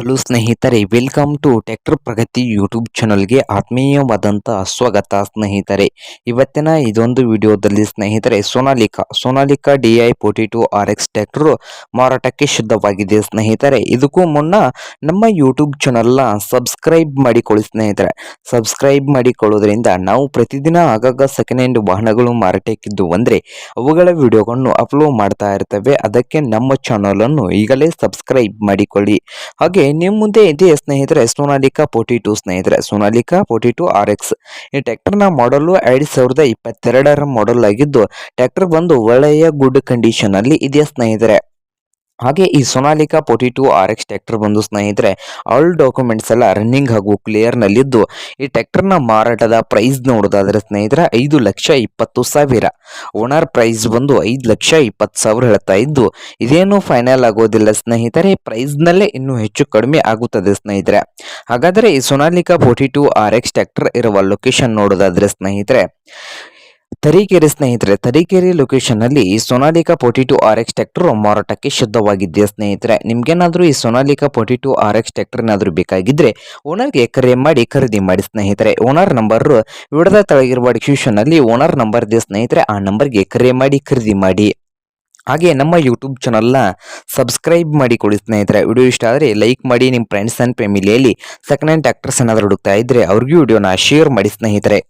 Hello ಸ್ನೇಹಿತರೆ, welcome to tractor Pragati YouTube ಚಾನಲ್ಗೆ ಆತ್ಮೀಯವಾದಂಥ ಸ್ವಾಗತ ಸ್ನೇಹಿತರೆ. ಇವತ್ತಿನ ಇದೊಂದು ವಿಡಿಯೋದಲ್ಲಿ ಸ್ನೇಹಿತರೆ, Sonalika Sonalika D I forty two R X tractor ಮಾರಾಟಕ್ಕೆ ಶುದ್ಧವಾಗಿದೆ ಸ್ನೇಹಿತರೆ. ಇದಕ್ಕೂ ಮುನ್ನ ನಮ್ಮ ಯೂಟ್ಯೂಬ್ ಚಾನಲ್ನ ಸಬ್ಸ್ಕ್ರೈಬ್ ಮಾಡಿಕೊಳ್ಳಿ ಸ್ನೇಹಿತರೆ. ಸಬ್ಸ್ಕ್ರೈಬ್ ಮಾಡಿಕೊಳ್ಳೋದ್ರಿಂದ ನಾವು ಪ್ರತಿದಿನ ಆಗಾಗ ಸೆಕೆಂಡ್ ಹ್ಯಾಂಡ್ ವಾಹನಗಳು ಮಾರಾಟಕ್ಕಿದ್ದು ಅಂದರೆ ಅವುಗಳ ವಿಡಿಯೋಗಳನ್ನು ಅಪ್ಲೋಡ್ ಮಾಡ್ತಾ ಇರ್ತವೆ. ಅದಕ್ಕೆ ನಮ್ಮ ಚಾನಲನ್ನು ಈಗಲೇ ಸಬ್ಸ್ಕ್ರೈಬ್ ಮಾಡಿಕೊಳ್ಳಿ. ಹಾಗೆ ನಿಮ್ಮ ಮುಂದೆ ಇದೆ ಸ್ನೇಹಿತರೆ? ಸೋನಾಲಿಕಾ ಫೋರ್ಟಿ ಟು ಸ್ನೇಹಿತರೆ. Sonalika forty two R X. ಈ ಟ್ರ್ಯಾಕ್ಟರ್ನ ಮಾಡಲು ಎರಡು ಸಾವಿರದ ಇಪ್ಪತ್ತೆರಡರ ಮಾಡಲ್ ಆಗಿದ್ದು ಟ್ಯಾಕ್ಟರ್ ಬಂದು ಒಳ್ಳೆಯ ಗುಡ್ ಕಂಡೀಷನ್ ಅಲ್ಲಿ ಇದೆ ಸ್ನೇಹಿತರೆ? ಹಾಗೆ ಈ Sonalika forty two R X tractor ಬಂದು ಸ್ನೇಹಿತರೆ ಆಲ್ ಡಾಕ್ಯುಮೆಂಟ್ಸ್ ಎಲ್ಲ ರನ್ನಿಂಗ್ ಹಾಗೂ ಕ್ಲಿಯರ್ ನಲ್ಲಿದ್ದು. ಈ ಟ್ರ್ಯಾಕ್ಟರ್ನ ಮಾರಾಟದ ಪ್ರೈಸ್ ನೋಡೋದಾದ್ರೆ ಸ್ನೇಹಿತರೆ, ಐದು ಲಕ್ಷ ಇಪ್ಪತ್ತು ಸಾವಿರ. ಓನರ್ ಪ್ರೈಸ್ ಬಂದು ಐದು ಲಕ್ಷ ಇಪ್ಪತ್ತು ಸಾವಿರ ಹೇಳ್ತಾ ಇದ್ದು, ಇದೇನು ಫೈನಲ್ ಆಗೋದಿಲ್ಲ ಸ್ನೇಹಿತರೆ ಪ್ರೈಸ್ನಲ್ಲೇ ಇನ್ನೂ ಹೆಚ್ಚು ಕಡಿಮೆ ಆಗುತ್ತದೆ ಸ್ನೇಹಿತರೆ. ಹಾಗಾದರೆ ಈ Sonalika forty two R X tractor ಇರುವ ಲೊಕೇಶನ್ ನೋಡೋದಾದ್ರೆ ಸ್ನೇಹಿತರೆ ತರೀಕೆರೆ ಸ್ನೇಹಿತರೆ, Tarikere location Sonalika forty two R X tractor ಮಾರಾಟಕ್ಕೆ ಶುದ್ಧವಾಗಿದೆಯಾ ಸ್ನೇಹಿತರೆ? ನಿಮ್ಗೇನಾದರೂ ಈ Sonalika forty two R X tractor ಏನಾದರೂ ಬೇಕಾಗಿದ್ರೆ ಓನರ್ಗೆ ಕರೆ ಮಾಡಿ ಖರೀದಿ ಮಾಡಿ ಸ್ನೇಹಿತರೆ. ಓನರ್ ನಂಬರ್ ವಿಡದ ತೆಳಗಿರುವ ಡಿಸ್ಕ್ರಿಪ್ಷನ್ ಅಲ್ಲಿ ಓನರ್ ನಂಬರ್ ಇದೆ ಸ್ನೇಹಿತರೆ. ಆ ನಂಬರ್ಗೆ ಕರೆ ಮಾಡಿ ಖರೀದಿ ಮಾಡಿ. ಹಾಗೆ ನಮ್ಮ ಯೂಟ್ಯೂಬ್ ಚಾನಲ್ನ ಸಬ್ಸ್ಕ್ರೈಬ್ ಮಾಡಿಕೊಡಿ ಸ್ನೇಹಿತರೆ. ವಿಡಿಯೋ ಇಷ್ಟ ಆದರೆ ಲೈಕ್ ಮಾಡಿ ನಿಮ್ಮ ಫ್ರೆಂಡ್ಸ್ ಆ್ಯಂಡ್ ಫ್ಯಾಮಿಲಿಯಲ್ಲಿ ಸೆಕೆಂಡ್ ಹ್ಯಾಂಡ್ ಆ್ಯಕ್ಟರ್ಸ್ ಏನಾದರೂ ಹುಡುಕ್ತಾ ಇದ್ದರೆ ಅವ್ರಿಗೂ ವಿಡಿಯೋನ ಶೇರ್ ಮಾಡಿ ಸ್ನೇಹಿತರೆ.